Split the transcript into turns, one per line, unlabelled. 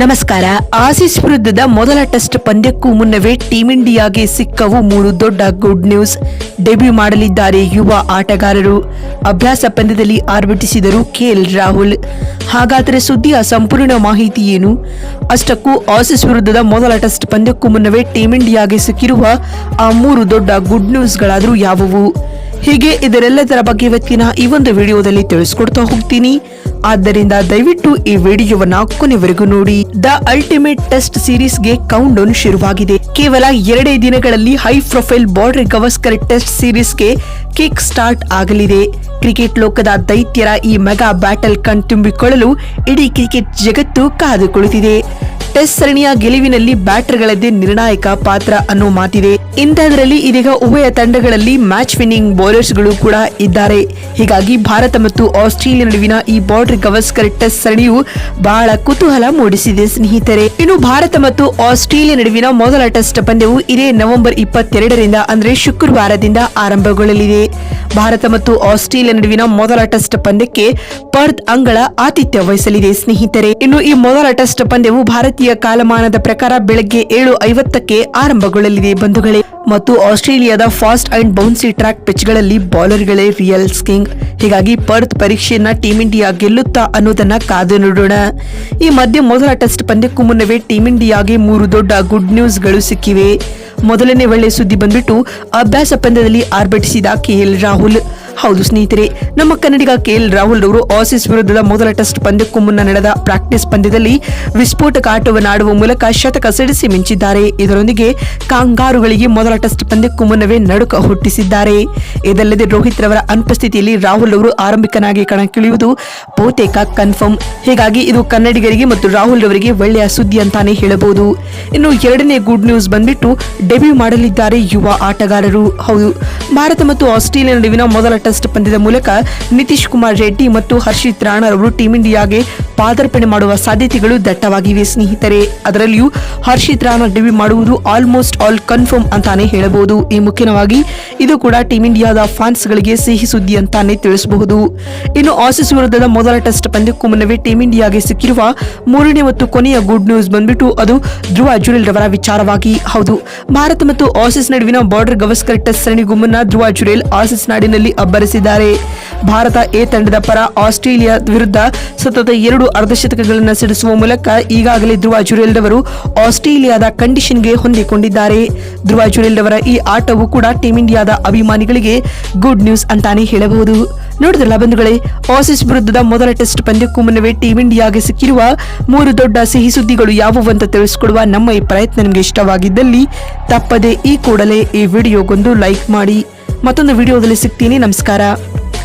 ನಮಸ್ಕಾರ. ಆಸೀಸ್ ವಿರುದ್ಧದ ಮೊದಲ ಟೆಸ್ಟ್ ಪಂದ್ಯಕ್ಕೂ ಮುನ್ನವೇ ಟೀಂ ಇಂಡಿಯಾಗೆ ಸಿಕ್ಕವು ಮೂರು ದೊಡ್ಡ ಗುಡ್ ನ್ಯೂಸ್. ಡೆಬ್ಯೂ ಮಾಡಲಿದ್ದಾರೆ ಯುವ ಆಟಗಾರರು. ಅಭ್ಯಾಸ ಪಂದ್ಯದಲ್ಲಿ ಆರ್ಭಟಿಸಿದರು ಕೆಎಲ್ ರಾಹುಲ್. ಹಾಗಾದರೆ ಸುದ್ದಿಯ ಸಂಪೂರ್ಣ ಮಾಹಿತಿ ಏನು? ಅಷ್ಟಕ್ಕೂ ಆಸೀಸ್ ವಿರುದ್ಧದ ಮೊದಲ ಟೆಸ್ಟ್ ಪಂದ್ಯಕ್ಕೂ ಮುನ್ನವೇ ಟೀಂ ಇಂಡಿಯಾಗೆ ಸಿಕ್ಕಿರುವ ಆ ಮೂರು ದೊಡ್ಡ ಗುಡ್ ನ್ಯೂಸ್ಗಳಾದರೂ ಯಾವುವು? ಹೀಗೆ ಇದರೆಲ್ಲದರ ಬಗ್ಗೆ ಇವತ್ತಿನ ಈ ಒಂದು ವಿಡಿಯೋದಲ್ಲಿ ತಿಳಿಸ್ಕೊಡ್ತಾ ಹೋಗ್ತೀನಿ. ಆದ್ದರಿಂದ ದಯವಿಟ್ಟು ಈ ವಿಡಿಯೋವನ್ನ ಕೊನೆವರೆಗೂ ನೋಡಿ. ದ ಅಲ್ಟಿಮೇಟ್ ಟೆಸ್ಟ್ ಸೀರೀಸ್ಗೆ ಕೌಂಟ್ ಡೌನ್ ಶುರುವಾಗಿದೆ. ಕೇವಲ ಎರಡೇ ದಿನಗಳಲ್ಲಿ high profile Border Gavaskar test ಸೀರೀಸ್ಗೆ kick start ಆಗಲಿದೆ. ಕ್ರಿಕೆಟ್ ಲೋಕದ ದೈತ್ಯರ ಈ ಮೆಗಾ ಬ್ಯಾಟಲ್ ಕಣ್ತುಂಬಿಕೊಳ್ಳಲು ಇಡೀ ಕ್ರಿಕೆಟ್ ಜಗತ್ತು ಕಾದು ಟೆಸ್ಟ್ ಸರಣಿಯ ಗೆಲುವಿನಲ್ಲಿ ಬ್ಯಾಟರ್ಗಳದ್ದೇ ನಿರ್ಣಾಯಕ ಪಾತ್ರ ಅನ್ನೋ ಮಾತಿದೆ. ಇಂಥದ್ರಲ್ಲಿ ಇದೀಗ ಉಭಯ ತಂಡಗಳಲ್ಲಿ ಮ್ಯಾಚ್ ವಿನ್ನಿಂಗ್ ಬೌಲರ್ಸ್ಗಳು ಕೂಡ ಇದ್ದಾರೆ. ಹೀಗಾಗಿ ಭಾರತ ಮತ್ತು ಆಸ್ಟ್ರೇಲಿಯಾ ನಡುವಿನ ಈ ಬಾರ್ಡರ್ ಗವಸ್ಕರ್ ಟೆಸ್ಟ್ ಸರಣಿಯು ಬಹಳ ಕುತೂಹಲ ಮೂಡಿಸಿದೆ ಸ್ನೇಹಿತರೆ. ಇನ್ನು ಭಾರತ ಮತ್ತು ಆಸ್ಟ್ರೇಲಿಯಾ ನಡುವಿನ ಮೊದಲ ಟೆಸ್ಟ್ ಪಂದ್ಯವು ಇದೇ ನವೆಂಬರ್ ಇಪ್ಪತ್ತೆರಡರಿಂದ ಅಂದರೆ ಶುಕ್ರವಾರದಿಂದ ಆರಂಭಗೊಳ್ಳಲಿದೆ. ಭಾರತ ಮತ್ತು ಆಸ್ಟ್ರೇಲಿಯಾ ನಡುವಿನ ಮೊದಲ ಟೆಸ್ಟ್ ಪಂದ್ಯಕ್ಕೆ ಪರ್ತ್ ಅಂಗಳ ಆತಿಥ್ಯ ವಹಿಸಲಿದೆ. ಸ್ನೇಹಿತರೆ, ಇನ್ನು ಈ ಮೊದಲ ಟೆಸ್ಟ್ ಪಂದ್ಯವು ಭಾರತೀಯ ಕಾಲಮಾನದ ಪ್ರಕಾರ ಬೆಳಗ್ಗೆ ಏಳು ಐವತ್ತಕ್ಕೆ ಆರಂಭಗೊಳ್ಳಲಿದೆ ಬಂಧುಗಳೇ. ಮತ್ತು ಆಸ್ಟ್ರೇಲಿಯಾದ ಫಾಸ್ಟ್ ಅಂಡ್ ಬೌನ್ಸಿ ಟ್ರ್ಯಾಕ್ ಪಿಚ್ಗಳಲ್ಲಿ ಬೌಲರ್ಗಳೇ ರಿಯಲ್ ಸ್ಕಿಂಗ್. ಹೀಗಾಗಿ ಪರ್ತ್ ಪರೀಕ್ಷೆಯನ್ನ ಟೀಂ ಇಂಡಿಯಾ ಗೆಲ್ಲುತ್ತಾ ಅನ್ನೋದನ್ನ ಕಾದು ನೋಡೋಣ. ಈ ಮಧ್ಯೆ ಮೊದಲ ಟೆಸ್ಟ್ ಪಂದ್ಯಕ್ಕೂ ಮುನ್ನವೇ ಟೀಂ ಇಂಡಿಯಾಗೆ ಮೂರು ದೊಡ್ಡ ಗುಡ್ ನ್ಯೂಸ್ಗಳು ಸಿಕ್ಕಿವೆ. ಮೊದಲನೇ ಒಳ್ಳೆ ಸುದ್ದಿ ಬಂದ್ಬಿಟ್ಟು ಅಭ್ಯಾಸ ಪಂದ್ಯದಲ್ಲಿ ಆರ್ಭಟಿಸಿದ ಕೆಎಲ್ ರಾಹುಲ್. ಹೌದು ಸ್ನೇಹಿತರೆ, ನಮ್ಮ ಕನ್ನಡಿಗ ಕೆಎಲ್ ರಾಹುಲ್ ಅವರು ಆಸೀಸ್ ವಿರುದ್ಧದ ಮೊದಲ ಟೆಸ್ಟ್ ಪಂದ್ಯಕ್ಕೂ ಮುನ್ನ ನಡೆದ ಪ್ರಾಕ್ಟೀಸ್ ಪಂದ್ಯದಲ್ಲಿ ವಿಸ್ಫೋಟಕ ಆಟವನ್ನಾಡುವ ಮೂಲಕ ಶತಕ ಸಿಡಿಸಿ ಮಿಂಚಿದ್ದಾರೆ. ಇದರೊಂದಿಗೆ ಕಾಂಗಾರುಗಳಿಗೆ ಮೊದಲ ಟೆಸ್ಟ್ ಪಂದ್ಯಕ್ಕೂ ಮುನ್ನವೇ ನಡುಕ ಹುಟ್ಟಿಸಿದ್ದಾರೆ. ಇದಲ್ಲದೆ ರೋಹಿತ್ ರವರ ಅನುಪಸ್ಥಿತಿಯಲ್ಲಿ ರಾಹುಲ್ ಅವರು ಆರಂಭಿಕನಾಗಿ ಕಣಕ್ಕಿಳಿಯುವುದು ಬಹುತೇಕ ಕನ್ಫರ್ಮ್. ಹೀಗಾಗಿ ಇದು ಕನ್ನಡಿಗರಿಗೆ ಮತ್ತು ರಾಹುಲ್ ಅವರಿಗೆ ಒಳ್ಳೆಯ ಸುದ್ದಿ ಅಂತಾನೆ ಹೇಳಬಹುದು. ಇನ್ನು ಎರಡನೇ ಗುಡ್ ನ್ಯೂಸ್ ಬಂದ್ಬಿಟ್ಟು ಡೆಬ್ಯೂ ಮಾಡಲಿದ್ದಾರೆ ಯುವ ಆಟಗಾರರು. ಹೌದು, ಭಾರತ ಮತ್ತು ಆಸ್ಟ್ರೇಲಿಯಾ ನಡುವಿನ ಮೊದಲ ಟೆಸ್ಟ್ ಪಂದ್ಯದ ಮೂಲಕ ನಿತೀಶ್ ಕುಮಾರ್ ರೆಡ್ಡಿ ಮತ್ತು ಹರ್ಷಿತ್ ರಾಣರ್ ಅವರು ಟೀಂ ಇಂಡಿಯಾಗೆ ಪಾದಾರ್ಪಣೆ ಮಾಡುವ ಸಾಧ್ಯತೆಗಳು ದಟ್ಟವಾಗಿವೆ, ಸ್ನೇಹಿತರೆ. ಅದರಲ್ಲಿಯೂ ಹರ್ಷಿತ್ ರಾಣರ್ ಡೆಬ್ಯೂ ಮಾಡುವುದು ಆಲ್ಮೋಸ್ಟ್ ಆಲ್ ಕನ್ಫರ್ಮ್ ಅಂತಾನೆ ಹೇಳಬಹುದು. ಈ ಮುಖ್ಯವಾಗಿ ಇದು ಕೂಡ ಟೀಂ ಇಂಡಿಯಾದ ಫ್ಯಾನ್ಸ್ ಗಳಿಗೆ ಸಿಹಿ ಸುದ್ದಿ ಅಂತಾನೆ ತಿಳಿಸಬಹುದು. ಇನ್ನು ಆಸೀಸ್ ವಿರುದ್ಧದ ಮೊದಲ ಟೆಸ್ಟ್ ಪಂದ್ಯಕ್ಕೂ ಮುನ್ನವೇ ಟೀಂ ಇಂಡಿಯಾಗೆ ಸಿಕ್ಕಿರುವ ಮೂರನೇ ಮತ್ತು ಕೊನೆಯ ಗುಡ್ ನ್ಯೂಸ್ ಬಂದ್ಬಿಟ್ಟು ಅದು ಧ್ರುವ ಜುರೇಲ್ ರವರ ವಿಚಾರವಾಗಿ. ಹೌದು, ಭಾರತ ಮತ್ತು ಆಸಿಸ್ ನಡುವಿನ ಬಾರ್ಡರ್ ಗವಸ್ಕರ್ ಟೆಸ್ಟ್ ಸರಣಿಗೂ ಮುನ್ನ ಧ್ರುವ ಜುರೇಲ್ ಆಸೀಸ್ ನಾಡಿನಲ್ಲಿ ಅಬ್ಬರಿಸಿದ್ದಾರೆ ಭಾರತ ಎ ತಂಡದ ಪರ ಆಸ್ಟ್ರೇಲಿಯಾ ವಿರುದ್ಧ ಸತತ ಎರಡು ಅರ್ಧಶತಕಗಳನ್ನು ಸಿಡಿಸುವ ಮೂಲಕ ಈಗಾಗಲೇ ಧ್ರುವ ಜುರೇಲ್ ರವರು ಆಸ್ಟ್ರೇಲಿಯಾದ ಕಂಡೀಷನ್ಗೆ ಹೊಂದಿಕೊಂಡಿದ್ದಾರೆ. ಧ್ರುವ ಜುರೇಲ್ ರವರ ಈ ಆಟವು ಕೂಡ ಟೀಂ ಇಂಡಿಯಾದ ಅಭಿಮಾನಿಗಳಿಗೆ ಗುಡ್ ನ್ಯೂಸ್ ಅಂತಾನೆ ಹೇಳಬಹುದು. ನೋಡಿದ್ರಲ್ಲ ಬಂಧುಗಳೇ, ಆಸಿಸ್ ವಿರುದ್ಧದ ಮೊದಲ ಟೆಸ್ಟ್ ಪಂದ್ಯಕ್ಕೂ ಮುನ್ನವೇ ಟೀಂ ಇಂಡಿಯಾಗೆ ಸಿಕ್ಕಿರುವ ಮೂರು ದೊಡ್ಡ ಸಿಹಿ ಸುದ್ದಿಗಳು ಯಾವುವು ಅಂತ ತಿಳಿಸಿಕೊಡುವ ನಮ್ಮ ಈ ಪ್ರಯತ್ನ ನಿಮಗೆ ಇಷ್ಟವಾಗಿದ್ದಲ್ಲಿ ತಪ್ಪದೆ ಈ ಕೂಡಲೇ ಈ ವಿಡಿಯೋಗೊಂದು ಲೈಕ್ ಮಾಡಿ. ಮತ್ತೊಂದು ವಿಡಿಯೋದಲ್ಲಿ ಸಿಗ್ತೀನಿ. ನಮಸ್ಕಾರ.